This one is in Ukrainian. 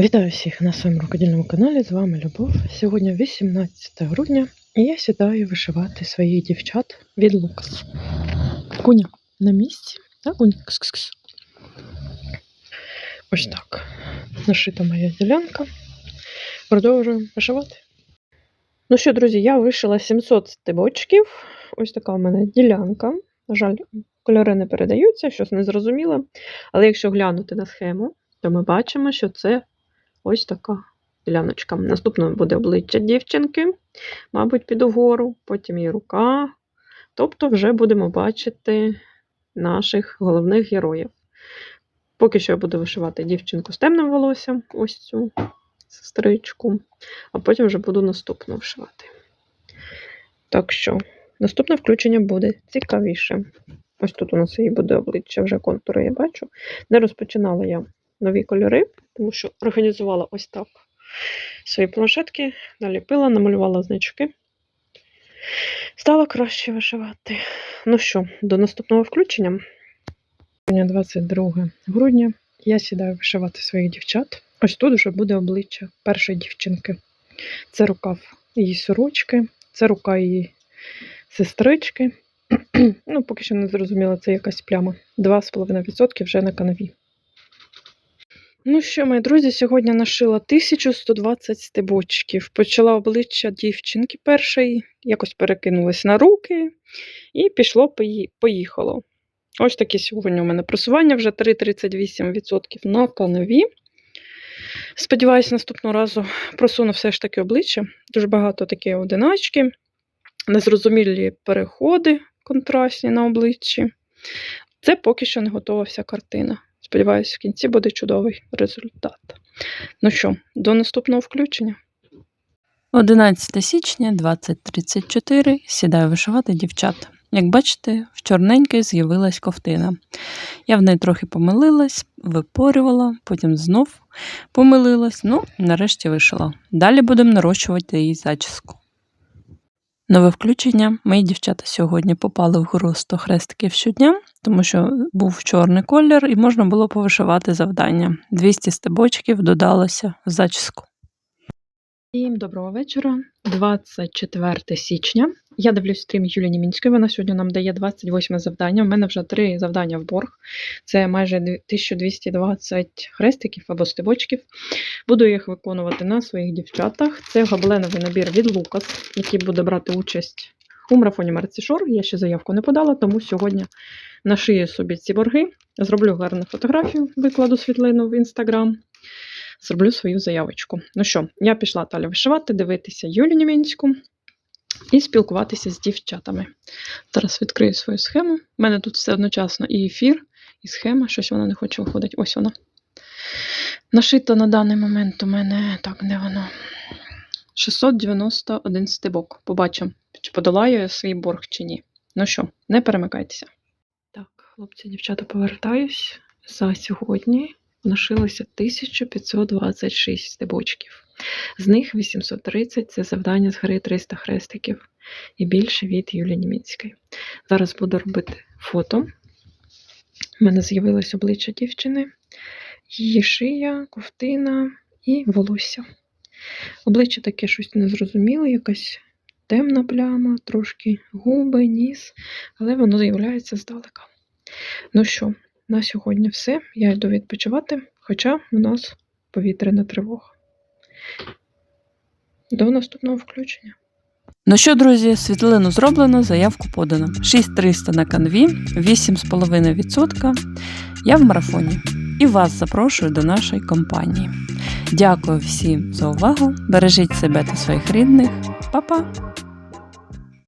Вітаю всіх на своєму рукодільному каналі. З вами Любов. Сьогодні 18 грудня, і я сідаю вишивати своїх дівчат від Лукас. Куня на місці. Так, Куня? Кс-кс-кс. Ось так. Нашита моя ділянка. Продовжуємо вишивати. Ну що, друзі, я вишила 700 стебочків. Ось така у мене ділянка. На жаль, кольори не передаються, щось не зрозуміло. Але якщо глянути на схему, то ми бачимо, що це ось така діляночка. Наступною буде обличчя дівчинки, мабуть, під угору, потім її рука. Тобто, вже будемо бачити наших головних героїв. Поки що я буду вишивати дівчинку з темним волоссям, ось цю сестричку, а потім вже буду наступну вишивати. Так що, наступне включення буде цікавіше. Ось тут у нас і буде обличчя, вже контури я бачу. Не розпочинала я нові кольори, тому що організувала ось так свої планшетки, наліпила, намалювала значки. Стало краще вишивати. Ну що, до наступного включення. 22 грудня. Я сідаю вишивати своїх дівчат. Ось тут вже буде обличчя першої дівчинки. Це рукав її сорочки, це рука її сестрички. ну, поки що не зрозуміла, це якась пляма. 2,5% вже на канаві. Ну що, мої друзі, сьогодні нашила 1120 стебочків. Почала обличчя дівчинки першої, якось перекинулась на руки і пішло, поїхало. Ось таке сьогодні у мене просування, вже 3,38% на канаві. Сподіваюсь, наступного разу просуну все ж таки обличчя. Дуже багато такі одиначки, незрозумілі переходи контрастні на обличчі. Це поки що не готова вся картина. Сподіваюсь, в кінці буде чудовий результат. Ну що, до наступного включення. 11 січня 2034 сідаю вишивати дівчат. Як бачите, в чорненькій з'явилась ковтина. Я в неї трохи помилилась, випорювала, потім знов помилилась, ну, нарешті вишила. Далі будемо нарощувати її зачіску. Нове включення. Мої дівчата сьогодні попали в гру 100 хрестиків щодня, тому що був чорний колір і можна було повишивати завдання. 200 стебочків додалося в зачіску. Всім доброго вечора. 24 січня. Я дивлюсь стрім Юлії Німінської. Вона сьогодні нам дає 28 завдання. У мене вже три завдання в борг. Це майже 1220 хрестиків або стебочків. Буду їх виконувати на своїх дівчатах. Це гобленовий набір від Лукас, який буде брати участь у марафоні Мерцішор. Я ще заявку не подала, тому сьогодні нашию собі ці борги. Зроблю гарну фотографію, викладу світлину в інстаграм. Зроблю свою заявочку. Ну що, я пішла далі вишивати, дивитися Юлю Німінську і спілкуватися з дівчатами. Зараз відкрию свою схему. У мене тут все одночасно і ефір, і схема, щось вона не хоче виходити. Ось вона. Нашито на даний момент у мене, так, де воно? 691 стебок. Побачимо, чи подолаю я свій борг чи ні. Ну що, не перемикайтеся. Хлопці, дівчата, повертаюсь. За сьогодні нашилося 1526 стебочків. З них 830 це завдання з гри 300 хрестиків і більше від Юлії Німінської. Зараз буду робити фото. У мене з'явилось обличчя дівчини, її шия, ковтина і волосся. Обличчя таке щось незрозуміле, якась темна пляма, трошки губи, ніс, але воно з'являється здалека. Ну що, на сьогодні все. Я йду відпочивати, хоча у нас повітряна тривога. До наступного включення. Ну що, друзі, світлину зроблено, заявку подано. 6300 на канві, 8,5%. Я в марафоні. І вас запрошую до нашої компанії. Дякую всім за увагу. Бережіть себе та своїх рідних. Па-па!